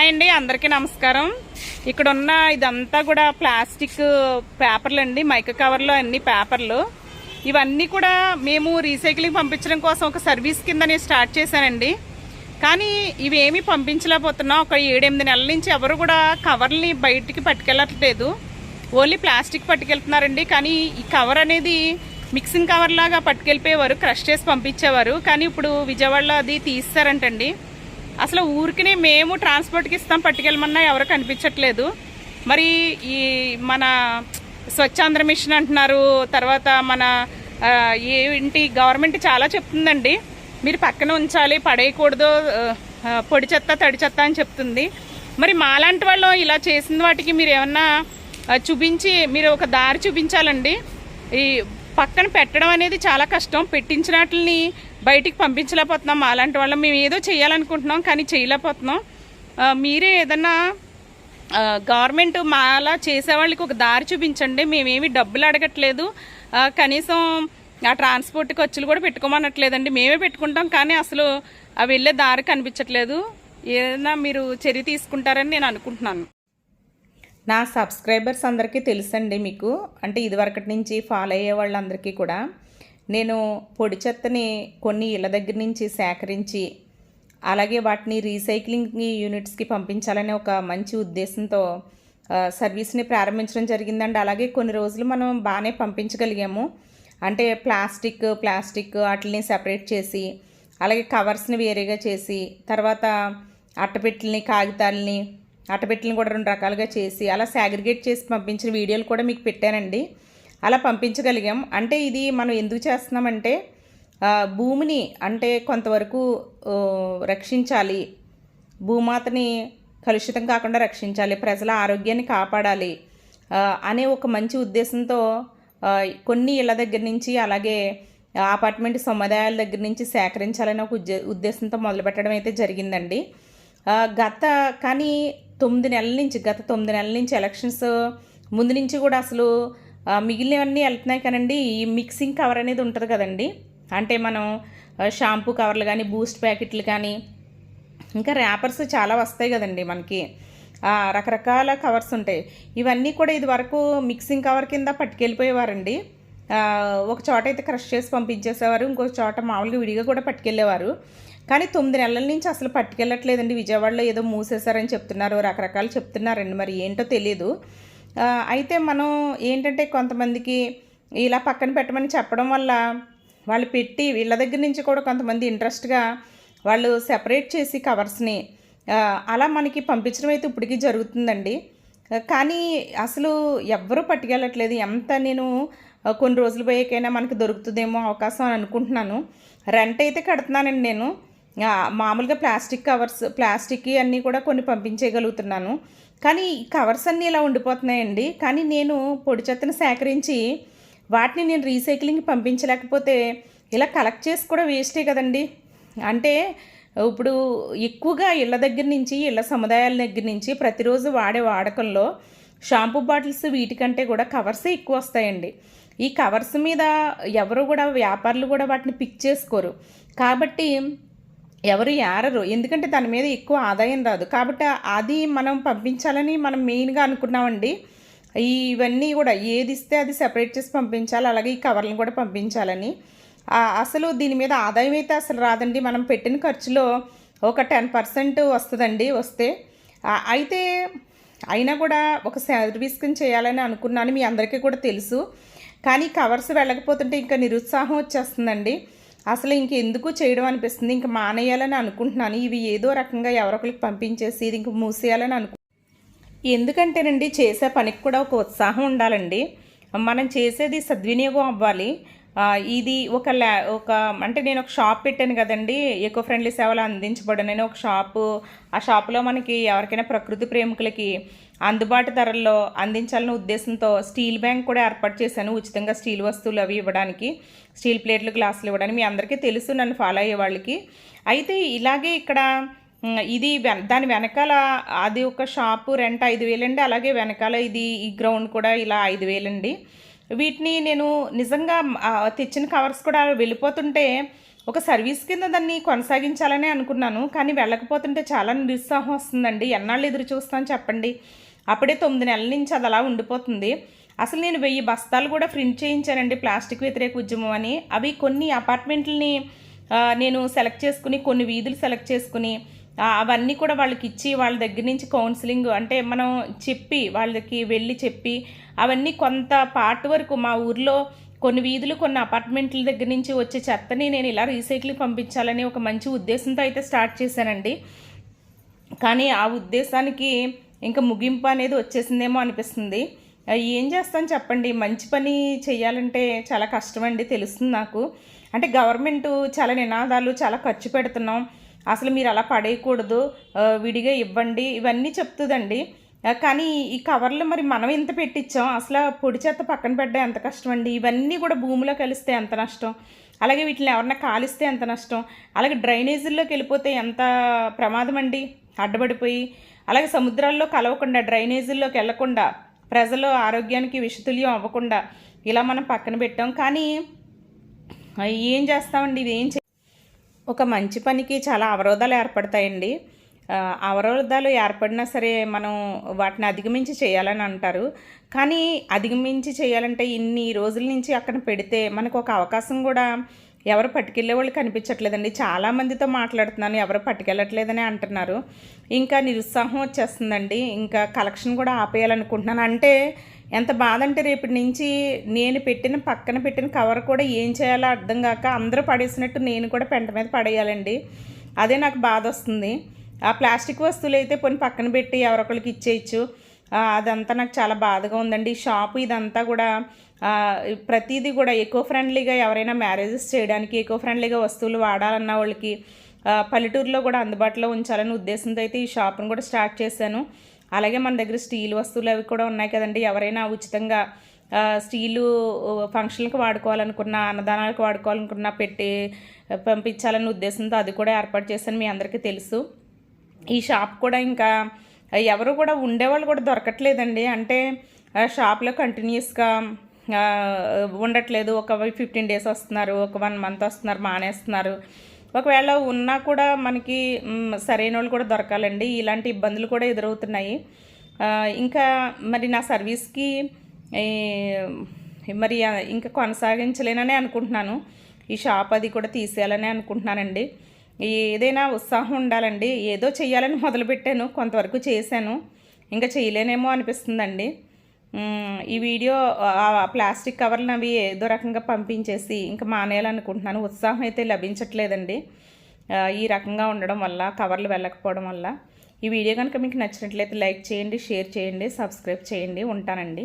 Hi అండి అందరికీ నమస్కారం. ఇక్కడ ఉన్న ఇదంతా కూడా ప్లాస్టిక్ పేపర్లు అండి మైక కవర్లో అన్ని పేపర్లు. ఇవన్నీ కూడా మేము రీసైక్లింగ్ పంపించడం కోసం ఒక సర్వీస్ కింద నేను స్టార్ట్ చేశానండి. కానీ ఇవేమీ పంపించలేకపోతున్నా ఒక ఏడెనిమిది నెలల నుంచి ఎవరు కూడా కవర్ని బయటికి పట్టుకెళ్ళట్లేదు. ఓన్లీ ప్లాస్టిక్ పట్టుకెళ్తున్నారండి కానీ ఈ కవర్ అనేది మిక్సింగ్ కవర్ లాగా పట్టుకెళ్ళిపోయేవారు క్రష్ చేసి పంపించేవారు. కానీ ఇప్పుడు విజయవాడలో అది తీస్తారంటండి అసలు ఊరికినే మేము ట్రాన్స్పోర్ట్కి ఇస్తాం పట్టుకెళ్ళమన్నా ఎవరు కనిపించట్లేదు. మరి ఈ మన స్వచ్ఛాంధ్ర మిషన్ అంటున్నారు తర్వాత మన ఏంటి గవర్నమెంట్ చాలా చెప్తుందండి. మీరు పక్కన ఉంచాలి పడేయకూడదు పొడి చెత్త తడి చెత్త అని చెప్తుంది. మరి మాలాంటి వాళ్ళు ఇలా చేసిన వాటికి మీరు ఏమన్నా చూపించి మీరు ఒక దారి చూపించాలండి. ఈ పక్కన పెట్టడం అనేది చాలా కష్టం. పెట్టించిన వాటిని బయటికి పంపించలేకపోతున్నాం. అలాంటి వాళ్ళం మేము ఏదో చేయాలనుకుంటున్నాం కానీ చేయలేకపోతున్నాం మీరే ఏదన్నా గవర్నమెంట్ మాలా చేసేవాళ్ళకి ఒక దారి చూపించండి. మేమేమి డబ్బులు అడగట్లేదు. కనీసం ఆ ట్రాన్స్పోర్ట్ ఖర్చులు కూడా పెట్టుకోమనట్లేదండి. మేమే పెట్టుకుంటాం కానీ అసలు అవి వెళ్ళే దారి కనిపించట్లేదు. ఏదైనా మీరు చర్య తీసుకుంటారని నేను అనుకుంటున్నాను. నా సబ్స్క్రైబర్స్ అందరికీ తెలుసండి మీకు. అంటే ఇదివరకటి నుంచి ఫాలో అయ్యే వాళ్ళందరికీ కూడా. నేను పొడి చెత్తని కొన్ని ఇళ్ళ దగ్గర నుంచి సేకరించి అలాగే వాటిని రీసైక్లింగ్ యూనిట్స్కి పంపించాలనే ఒక మంచి ఉద్దేశంతో సర్వీస్ని ప్రారంభించడం జరిగిందండి. అలాగే కొన్ని రోజులు మనం బాగానే పంపించగలిగాము. అంటే ప్లాస్టిక్ ప్లాస్టిక్ వాటిని సెపరేట్ చేసి అలాగే కవర్స్ని వేరేగా చేసి తర్వాత అట్టపెట్టెల్ని కాగితాలని అట్టపెట్టెలను కూడా రెండు రకాలుగా చేసి అలా సాగ్రిగేట్ చేసి పంపించిన వీడియోలు కూడా మీకు పెట్టానండి. అలా పంపించగలిగాం. అంటే ఇది మనం ఎందుకు చేస్తున్నామంటే భూమిని అంటే కొంతవరకు రక్షించాలి. భూమాతని కలుషితం కాకుండా రక్షించాలి. ప్రజల ఆరోగ్యాన్ని కాపాడాలి. అనే ఒక మంచి ఉద్దేశంతో కొన్ని ఇళ్ళ దగ్గర నుంచి అలాగే అపార్ట్మెంట్ సముదాయాల దగ్గర నుంచి సేకరించాలనే ఒక ఉద్దేశంతో మొదలుపెట్టడం అయితే జరిగిందండి. గత కానీ తొమ్మిది నెలల నుంచి గత తొమ్మిది నెలల నుంచి ఎలక్షన్స్ ముందు నుంచి కూడా అసలు మిగిలినవన్నీ వెళ్తున్నాయి కానండి. ఈ మిక్సింగ్ కవర్ అనేది ఉంటుంది కదండి. అంటే మనం షాంపూ కవర్లు కానీ బూస్ట్ ప్యాకెట్లు కానీ ఇంకా ర్యాపర్స్ చాలా వస్తాయి కదండి మనకి. రకరకాల కవర్స్ ఉంటాయి. ఇవన్నీ కూడా ఇది వరకు మిక్సింగ్ కవర్ కింద పట్టుకెళ్ళిపోయేవారండి. ఒక చోట అయితే క్రష్ చేసి పంపించేసేవారు ఇంకొక చోట మామూలుగా విడిగా కూడా పట్టుకెళ్ళేవారు. కానీ తొమ్మిది నెలల నుంచి అసలు పట్టుకెళ్ళట్లేదండి. విజయవాడలో ఏదో మూసేశారని చెప్తున్నారు రకరకాలు చెప్తున్నారండి. మరి ఏంటో తెలియదు అయితే మనం ఏంటంటే కొంతమందికి ఇలా పక్కన పెట్టమని చెప్పడం వల్ల వాళ్ళు పెట్టి వీళ్ళ దగ్గర నుంచి కూడా కొంతమంది ఇంట్రెస్ట్గా వాళ్ళు సెపరేట్ చేసి కవర్స్ని అలా మనకి పంపించడం అయితే ఇప్పటికీ జరుగుతుందండి. కానీ అసలు ఎవ్వరూ పట్టుకెళ్ళట్లేదు. ఎంత నేను కొన్ని రోజులు పోయాకైనా మనకి దొరుకుతుందేమో అవకాశం అని అనుకుంటున్నాను. రెంట్ అయితే కడుతున్నానండి నేను. మామూలుగా ప్లాస్టిక్ కవర్స్ ప్లాస్టిక్ అన్నీ కూడా కొన్ని పంపించేయగలుగుతున్నాను. కానీ కవర్స్ అన్నీ ఇలా ఉండిపోతున్నాయండి. కానీ నేను పొడి చెత్తను సేకరించి వాటిని నేను రీసైక్లింగ్ పంపించలేకపోతే ఇలా కలెక్ట్ చేసి కూడా వేస్టే కదండి. అంటే ఇప్పుడు ఎక్కువగా ఇళ్ళ దగ్గర నుంచి ఇళ్ళ సముదాయాల దగ్గర నుంచి ప్రతిరోజు వాడే వాడకంలో షాంపూ బాటిల్స్ వీటికంటే కూడా కవర్సే ఎక్కువ వస్తాయండి. ఈ కవర్స్ మీద ఎవరు కూడా వ్యాపారులు కూడా వాటిని పిక్ చేసుకోరు. కాబట్టి ఎవరు ఏరరు. ఎందుకంటే దాని మీద ఎక్కువ ఆదాయం రాదు. కాబట్టి అది మనం పంపించాలని మనం మెయిన్గా అనుకున్నామండి. ఇవన్నీ కూడా ఏది ఇస్తే అది సెపరేట్ చేసి పంపించాలి. అలాగే ఈ కవర్లను కూడా పంపించాలని. అసలు దీని మీద ఆదాయం అయితే అసలు రాదండి. మనం పెట్టిన ఖర్చులో ఒక టెన్ పర్సెంట్ వస్తుందండి వస్తే. అయితే అయినా కూడా ఒక సర్వీస్ కింద చేయాలని అనుకున్నాను. మీ అందరికీ కూడా తెలుసు. కానీ కవర్స్ వెళ్ళకపోతుంటే ఇంకా నిరుత్సాహం వచ్చేస్తుందండి. అసలు ఇంకెందుకు చేయడం అనిపిస్తుంది? ఇంక మానేయాలని అనుకుంటున్నాను. ఇవి ఏదో రకంగా ఎవరొకరికి పంపించేసి ఇది ఇంక మూసేయాలని అనుకు. ఎందుకంటేనండి చేసే పనికి కూడా ఒక ఉత్సాహం ఉండాలండి. మనం చేసేది సద్వినియోగం అవ్వాలి. ఇది ఒక ల్యా ఒక అంటే నేను ఒక షాప్ పెట్టాను కదండి. ఎకో ఫ్రెండ్లీ సేవలు అందించబడి నేను ఒక షాపు ఆ షాపులో మనకి ఎవరికైనా ప్రకృతి ప్రేమికులకి అందుబాటు ధరల్లో అందించాలనే ఉద్దేశంతో స్టీల్ బ్యాంక్ కూడా ఏర్పాటు చేశాను. ఉచితంగా స్టీల్ వస్తువులు అవి ఇవ్వడానికి స్టీల్ ప్లేట్లు గ్లాసులు ఇవ్వడానికి మీ అందరికీ తెలుసు. నన్ను ఫాలో అయ్యే వాళ్ళకి. అయితే ఇలాగే ఇక్కడ ఇది వెన దాని వెనకాల అది ఒక షాపు రెంట్ ఐదు వేలండి. అలాగే వెనకాల ఇది ఈ గ్రౌండ్ కూడా ఇలా ఐదు వేలండి. వీటిని నేను నిజంగా తెచ్చిన కవర్స్ కూడా వెళ్ళిపోతుంటే ఒక సర్వీస్ కింద దాన్ని కొనసాగించాలని అనుకున్నాను. కానీ వెళ్ళకపోతుంటే చాలా నిరుత్సాహం వస్తుందండి. ఎన్నాళ్ళు ఎదురు చూస్తాను చెప్పండి. అప్పుడే తొమ్మిది నెలల నుంచి అది అలా ఉండిపోతుంది. అసలు నేను వెయ్యి బస్తాలు కూడా ప్రింట్ చేయించానండి ప్లాస్టిక్ వ్యతిరేక ఉద్యమం అని. అవి కొన్ని అపార్ట్మెంట్లని నేను సెలెక్ట్ చేసుకుని కొన్ని వీధులు సెలెక్ట్ చేసుకుని అవన్నీ కూడా వాళ్ళకి ఇచ్చి వాళ్ళ దగ్గర నుంచి కౌన్సిలింగ్ అంటే మనం చెప్పి వాళ్ళకి వెళ్ళి చెప్పి అవన్నీ కొంత పార్ట్ వరకు మా ఊర్లో కొన్ని వీధులు కొన్ని అపార్ట్మెంట్ల దగ్గర నుంచి వచ్చే చెత్తని నేను ఇలా రీసైక్లింగ్ పంపించాలని ఒక మంచి ఉద్దేశంతో అయితే స్టార్ట్ చేశానండి. కానీ ఆ ఉద్దేశానికి ఇంకా ముగింపు అనేది వచ్చేసిందేమో అనిపిస్తుంది. ఏం చేస్తాను చెప్పండి? మంచి పని చేయాలంటే చాలా కష్టమండి తెలుస్తుంది నాకు. అంటే గవర్నమెంట్ చాలా నినాదాలు చాలా ఖర్చు పెడుతున్నాం. అసలు మీరు అలా పడేయకూడదు విడిగా ఇవ్వండి ఇవన్నీ చెప్తుందండి. కానీ ఈ కవర్లు మరి మనం ఎంత పెట్టించాం అసలు పొడి చెత్త పక్కన పెట్టడం ఎంత కష్టం అండి ఇవన్నీ కూడా భూమిలో కలిస్తే ఎంత నష్టం? అలాగే వీటిని ఎవరన్నా కాలిస్తే ఎంత నష్టం? అలాగే డ్రైనేజీల్లోకి వెళ్ళిపోతే ఎంత ప్రమాదం అండి అడ్డబడిపోయి. అలాగే సముద్రాల్లో కలవకుండా డ్రైనేజీల్లోకి వెళ్ళకుండా ప్రజలు ఆరోగ్యానికి విషతుల్యం అవ్వకుండా ఇలా మనం పక్కన పెట్టాం. కానీ ఏం చేస్తామండి? ఇది ఏం ఒక మంచి పనికి చాలా అవరోధాలు ఏర్పడతాయండి. అవరోధాలు ఏర్పడినా సరే మనం వాటిని అధిగమించి చేయాలని అంటారు. కానీ అధిగమించి చేయాలంటే ఇన్ని రోజుల నుంచి అక్కడ పెడితే మనకు ఒక అవకాశం కూడా ఎవరు పట్టుకెళ్ళే వాళ్ళు కనిపించట్లేదండి. చాలామందితో మాట్లాడుతున్నాను ఎవరు పట్టుకెళ్ళట్లేదని అంటున్నారు. ఇంకా నిరుత్సాహం వచ్చేస్తుందండి. ఇంకా కలెక్షన్ కూడా ఆపేయాలనుకుంటున్నాను. అంటే ఎంత బాధ అంటే రేపటి నుంచి నేను పెట్టిన పక్కన పెట్టిన కవర్ కూడా ఏం చేయాలో అర్థం కాక అందరూ పడేసినట్టు నేను కూడా పెంట మీద పడేయాలండి. అదే నాకు బాధ వస్తుంది ఆ ప్లాస్టిక్ వస్తువులు అయితే పోనీ పక్కన పెట్టి ఎవరొకరికి ఇచ్చేయచ్చు. అదంతా నాకు చాలా బాధగా ఉందండి. ఈ షాపు ఇదంతా కూడా ప్రతిదీ కూడా ఎకో ఫ్రెండ్లీగా ఎవరైనా మ్యారేజెస్ చేయడానికి ఎకో ఫ్రెండ్లీగా వస్తువులు వాడాలన్న వాళ్ళకి పల్లెటూరులో కూడా అందుబాటులో ఉంచాలనే ఉద్దేశంతో అయితే ఈ షాప్ను కూడా స్టార్ట్ చేశాను. అలాగే మన దగ్గర స్టీల్ వస్తువులు అవి కూడా ఉన్నాయి కదండి. ఎవరైనా ఉచితంగా స్టీలు ఫంక్షన్లకు వాడుకోవాలనుకున్న అన్నదానాలకు వాడుకోవాలనుకున్న పెట్టి పంపించాలనే ఉద్దేశంతో అది కూడా ఏర్పాటు చేశాను. మీ అందరికీ తెలుసు. ఈ షాప్ కూడా ఇంకా ఎవరు కూడా ఉండేవాళ్ళు కూడా దొరకట్లేదండి. అంటే షాప్లో కంటిన్యూస్గా ఉండట్లేదు. ఒక ఫిఫ్టీన్ డేస్ వస్తున్నారు ఒక వన్ మంత్ వస్తున్నారు మానేస్తున్నారు. ఒకవేళ ఉన్నా కూడా మనకి సరైన వాళ్ళు కూడా దొరకాలండి. ఇలాంటి ఇబ్బందులు కూడా ఎదురవుతున్నాయి. ఇంకా మరి నా సర్వీస్కి ఈ, మరి ఇంకా కొనసాగించలేనని అనుకుంటున్నాను. ఈ షాప్ అది కూడా తీసేయాలని అనుకుంటున్నానండి. ఏదైనా ఉత్సాహం ఉండాలండి. ఏదో చేయాలని మొదలుపెట్టాను. కొంతవరకు చేశాను. ఇంకా చేయలేనేమో అనిపిస్తుందండి. ఈ వీడియో ప్లాస్టిక్ కవర్లు అవి ఏదో రకంగా పంపించేసి ఇంకా మానేయాలనుకుంటున్నాను. ఉత్సాహం అయితే లభించట్లేదండి. ఈ రకంగా ఉండడం వల్ల కవర్లు వెళ్ళకపోవడం వల్ల. ఈ వీడియో కనుక మీకు నచ్చినట్లయితే లైక్ చేయండి షేర్ చేయండి సబ్స్క్రైబ్ చేయండి. ఉంటానండి.